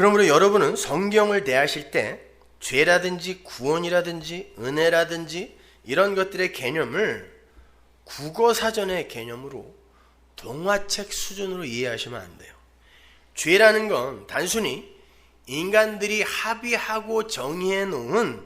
그러므로 여러분은 성경을 대하실 때 죄라든지 구원이라든지 은혜라든지 이런 것들의 개념을 국어 사전의 개념으로 동화책 수준으로 이해하시면 안 돼요. 죄라는 건 단순히 인간들이 합의하고 정의해 놓은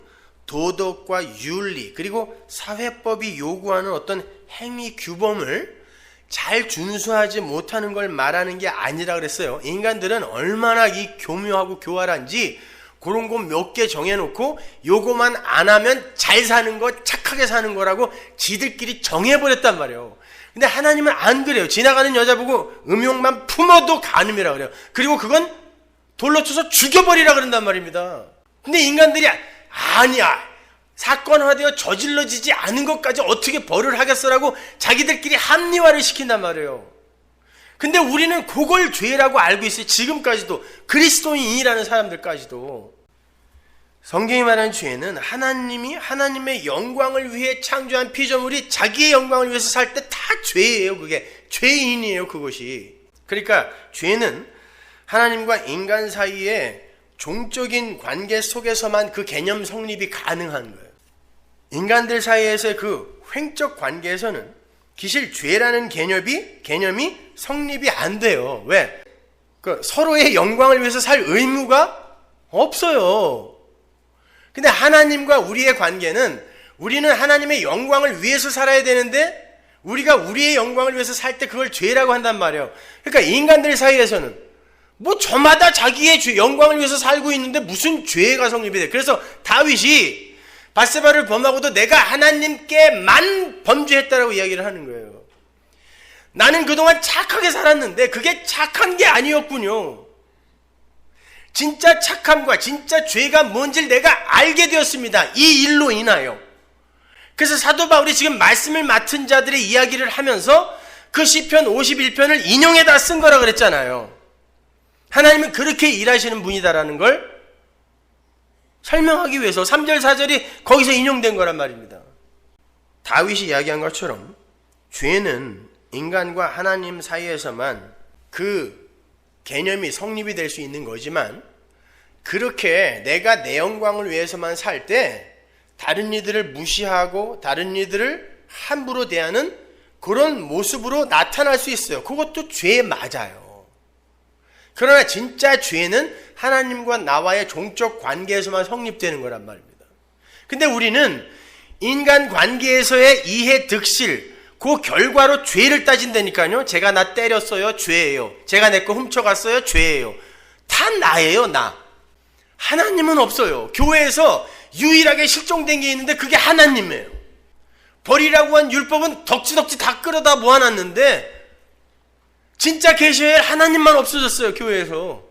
도덕과 윤리 그리고 사회법이 요구하는 어떤 행위 규범을 잘 준수하지 못하는 걸 말하는 게 아니라 그랬어요. 인간들은 얼마나 이 교묘하고 교활한지 그런 거 몇 개 정해놓고 요거만 안 하면 잘 사는 거, 착하게 사는 거라고 지들끼리 정해버렸단 말이에요. 근데 하나님은 안 그래요. 지나가는 여자 보고 음욕만 품어도 간음이라 그래요. 그리고 그건 돌로 쳐서 죽여버리라 그런단 말입니다. 근데 인간들이 아니야. 사건화되어 저질러지지 않은 것까지 어떻게 벌을 하겠어라고 자기들끼리 합리화를 시킨단 말이에요. 근데 우리는 그걸 죄라고 알고 있어요. 지금까지도 그리스도인이라는 사람들까지도 성경이 말하는 죄는 하나님이 하나님의 영광을 위해 창조한 피조물이 자기의 영광을 위해서 살 때 다 죄예요. 그게 죄인이에요. 그것이. 그러니까 죄는 하나님과 인간 사이에 종적인 관계 속에서만 그 개념 성립이 가능한 거예요. 인간들 사이에서의 그 횡적 관계에서는 기실 죄라는 개념이 개념이 성립이 안 돼요. 왜? 그 서로의 영광을 위해서 살 의무가 없어요. 근데 하나님과 우리의 관계는 우리는 하나님의 영광을 위해서 살아야 되는데 우리가 우리의 영광을 위해서 살 때 그걸 죄라고 한단 말이에요. 그러니까 인간들 사이에서는 뭐 저마다 자기의 죄, 영광을 위해서 살고 있는데 무슨 죄가 성립이 돼. 그래서 다윗이 바세바를 범하고도 내가 하나님께만 범죄했다라고 이야기를 하는 거예요. 나는 그동안 착하게 살았는데 그게 착한 게 아니었군요. 진짜 착함과 진짜 죄가 뭔지를 내가 알게 되었습니다. 이 일로 인하여. 그래서 사도 바울이 지금 말씀을 맡은 자들의 이야기를 하면서 그 시편 51편을 인용해다 쓴 거라 그랬잖아요. 하나님은 그렇게 일하시는 분이다라는 걸 설명하기 위해서 3절 4절이 거기서 인용된 거란 말입니다. 다윗이 이야기한 것처럼 죄는 인간과 하나님 사이에서만 그 개념이 성립이 될 수 있는 거지만 그렇게 내가 내 영광을 위해서만 살 때 다른 이들을 무시하고 다른 이들을 함부로 대하는 그런 모습으로 나타날 수 있어요. 그것도 죄 맞아요. 그러나 진짜 죄는 하나님과 나와의 종적 관계에서만 성립되는 거란 말입니다. 근데 우리는 인간 관계에서의 이해 득실, 그 결과로 죄를 따진다니까요. 제가 나 때렸어요. 죄예요. 제가 내 거 훔쳐갔어요. 죄예요. 다 나예요, 나. 하나님은 없어요. 교회에서 유일하게 실종된 게 있는데 그게 하나님이에요. 버리라고 한 율법은 덕지덕지 다 끌어다 모아놨는데 진짜 계셔야 하나님만 없어졌어요, 교회에서.